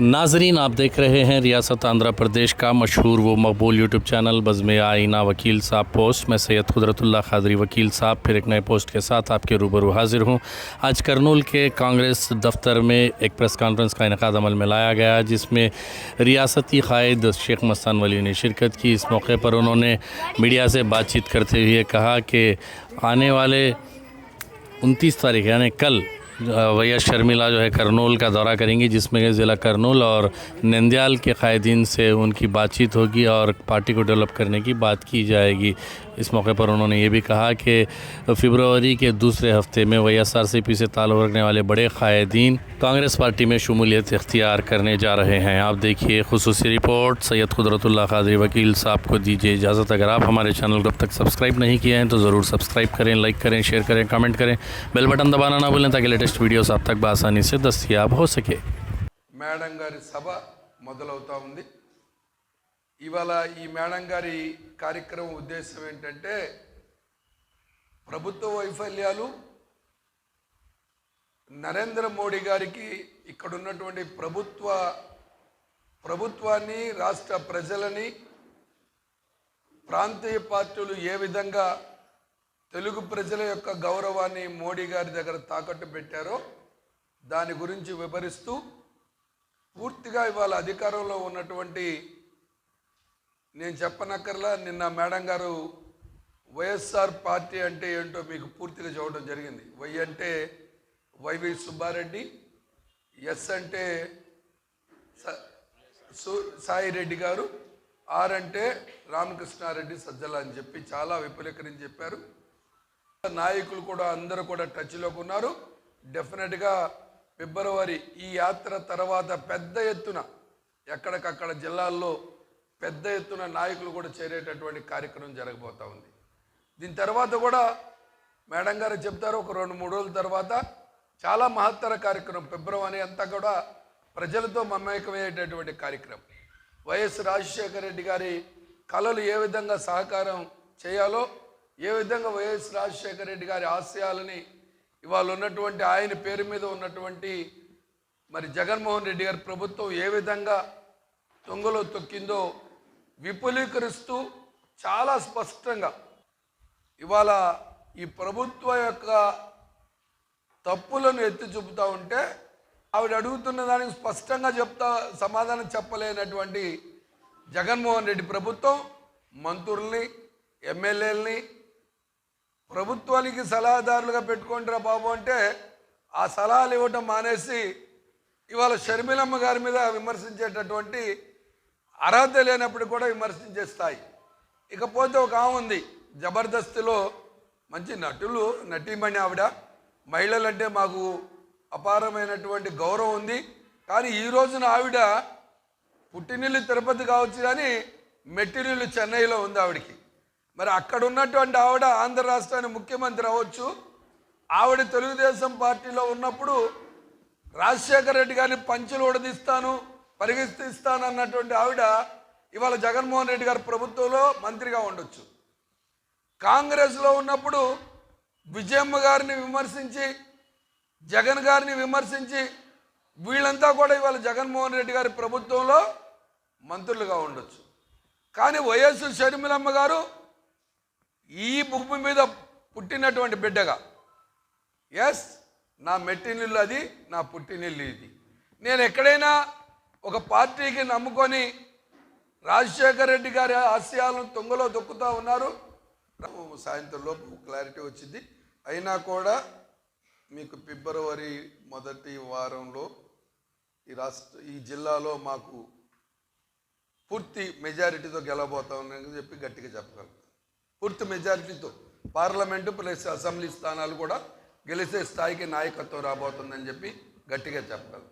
ناظرین، آپ دیکھ رہے ہیں ریاست آندھرا پردیش کا مشہور و مقبول یوٹیوب چینل بزم آئینہ وکیل صاحب پوسٹ۔ میں سید قدرت اللہ خادری وکیل صاحب، پھر ایک نئے پوسٹ کے ساتھ آپ کے روبرو حاضر ہوں۔ آج کرنول کے کانگریس دفتر میں ایک پریس کانفرنس کا انعقاد عمل میں لایا گیا، جس میں ریاستی قائد شیخ مستان ولی نے شرکت کی۔ اس موقع پر انہوں نے میڈیا سے بات چیت کرتے ہوئے کہا کہ آنے والے انتیس تاریخ یعنی کل ویس شرمیلا جو ہے کرنول کا دورہ کریں گی، جس میں کہ ضلع کرنول اور نندیال کے قائدین سے ان کی بات چیت ہوگی اور پارٹی کو ڈیولپ کرنے کی بات کی جائے گی۔ اس موقع پر انہوں نے یہ بھی کہا کہ فبروری کے دوسرے ہفتے میں وی ایس آر سی پی سے تعلق رکھنے والے بڑے قائدین کانگریس پارٹی میں شمولیت اختیار کرنے جا رہے ہیں۔ آپ دیکھیے خصوصی رپورٹ۔ سید قدرت اللہ قادری وکیل صاحب کو دیجیے اجازت۔ اگر آپ ہمارے چینل کو اب تک سبسکرائب نہیں کیا ہیں تو ضرور سبسکرائب کریں، لائک کریں، شیئر کریں کامنٹ کریں۔ بیل بٹن دبانا نہ بھولیں تاکہ لیٹسٹ ویڈیوز آپ تک بآسانی سے دستیاب ہو سکے۔ Madam గారి مدل ہوتا ہوں ఇవాళ ఈ మేడం గారి کارکرم ఉద్దేశం ఏంటంటే ప్రభుత్వ వైఫల్యాలు నరేంద్ర మోడీ గారికి ఇక్కడ ఉన్నటువంటి ప్రభుత్వ ప్రభుత్వాన్ని రాష్ట్ర ప్రజలని ప్రాంతీయ పార్టీలు ఏ విధంగా తెలుగు ప్రజల యొక్క గౌరవాన్ని మోడీ గారి దగ్గర తాకట్టు పెట్టారో దాని గురించి వివరిస్తూ పూర్తిగా ఇవాళ అధికారంలో ఉన్నటువంటి నేను చెప్పనక్కర్లా నిన్న మేడం గారు వైఎస్ఆర్ పార్టీ అంటే ఏంటో మీకు పూర్తిగా చూడడం జరిగింది. వై అంటే వైవి సుబ్బారెడ్డి ఎస్ అంటే స- సు- సాయి రెడ్డి గారు ఆర్ అంటే రామకృష్ణారెడ్డి సజ్జల అని చెప్పి చాలా విపులీకరించి చెప్పారు. నాయకులు కూడా అందరూ కూడా టచ్లోకి ఉన్నారు. డెఫినెట్గా ఫిబ్రవరి ఈ యాత్ర తర్వాత పెద్ద ఎత్తున ఎక్కడికక్కడ జిల్లాల్లో పెద్ద ఎత్తున నాయకులు కూడా చేరేటటువంటి కార్యక్రమం జరగబోతా ఉంది. దీని తర్వాత కూడా మేడం గారు చెప్తారు ఒక రెండు మూడు రోజుల తర్వాత చాలా మహత్తర కార్యక్రమం. ఫిబ్రవరి అంతా కూడా ప్రజలతో మమేకమయ్యేటటువంటి కార్యక్రమం. వైఎస్ రాజశేఖర రెడ్డి గారి కళలు ఏ విధంగా సహకారం చేయాలో ఏ విధంగా వైఎస్ రాజశేఖర రెడ్డి గారి ఆశయాలని ఇవాళ ఉన్నటువంటి ఆయన పేరు మీద ఉన్నటువంటి మరి జగన్మోహన్ రెడ్డి గారి ప్రభుత్వం ఏ విధంగా తొంగలో తొక్కిందో విపులీకరిస్తూ చాలా స్పష్టంగా ఇవాళ ఈ ప్రభుత్వ యొక్క తప్పులను ఎత్తి చూపుతా ఉంటే ఆవిడ అడుగుతున్న దానికి స్పష్టంగా చెప్తా సమాధానం చెప్పలేనటువంటి జగన్మోహన్ రెడ్డి ప్రభుత్వం మంత్రుల్ని ఎమ్మెల్యేలని ప్రభుత్వానికి సలహాదారులుగా పెట్టుకుంటారా బాబు అంటే ఆ సలహాలు ఇవ్వటం మానేసి ఇవాళ షర్మిలమ్మ గారి మీద విమర్శించేటటువంటి అర్హత లేనప్పుడు కూడా విమర్శించే స్థాయి ఇకపోతే ఒక ఆమె ఉంది జబర్దస్తిలో మంచి నటులు నటీమణి ఆవిడ. మహిళలంటే మాకు అపారమైనటువంటి గౌరవం ఉంది. కానీ ఈ రోజున ఆవిడ పుట్టినిల్లు తిరుపతి కావచ్చు కానీ మెట్టినిల్లు చెన్నైలో ఉంది ఆవిడకి. మరి అక్కడ ఉన్నటువంటి ఆవిడ ఆంధ్ర రాష్ట్రానికి ముఖ్యమంత్రి అవ్వచ్చు. ఆవిడ తెలుగుదేశం పార్టీలో ఉన్నప్పుడు రాజశేఖర రెడ్డి గారిని పంచులు ఉడదీస్తాను పరిగెత్తిస్తాను అన్నటువంటి ఆవిడ ఇవాళ జగన్మోహన్ రెడ్డి గారి ప్రభుత్వంలో మంత్రిగా ఉండొచ్చు. కాంగ్రెస్లో ఉన్నప్పుడు విజయమ్మ గారిని విమర్శించి జగన్ గారిని విమర్శించి వీళ్ళంతా కూడా ఇవాళ జగన్మోహన్ రెడ్డి గారి ప్రభుత్వంలో మంత్రులుగా ఉండొచ్చు. కానీ వైఎస్ షర్మిలమ్మ గారు ఈ భూమి మీద పుట్టినటువంటి బిడ్డగా. ఎస్ నా మెట్టినిల్లు అది నా పుట్టినిల్లు ఇది. నేను ఎక్కడైనా ఒక పార్టీకి నమ్ముకొని రాజశేఖర రెడ్డి గారి ఆశయాలను తొంగలో దొక్కుతూ ఉన్నారు. సాయంత్రం లోపు క్లారిటీ వచ్చింది. అయినా కూడా మీకు ఫిబ్రవరి మొదటి వారంలో ఈ రాష్ట్ర ఈ జిల్లాలో మాకు పూర్తి మెజారిటీతో గెలవబోతామని చెప్పి గట్టిగా చెప్పగలుగుతాం. పూర్తి మెజారిటీతో పార్లమెంటు ప్లస్ అసెంబ్లీ స్థానాలు కూడా గెలిచే స్థాయికి నాయకత్వం రాబోతుందని చెప్పి గట్టిగా చెప్పగలం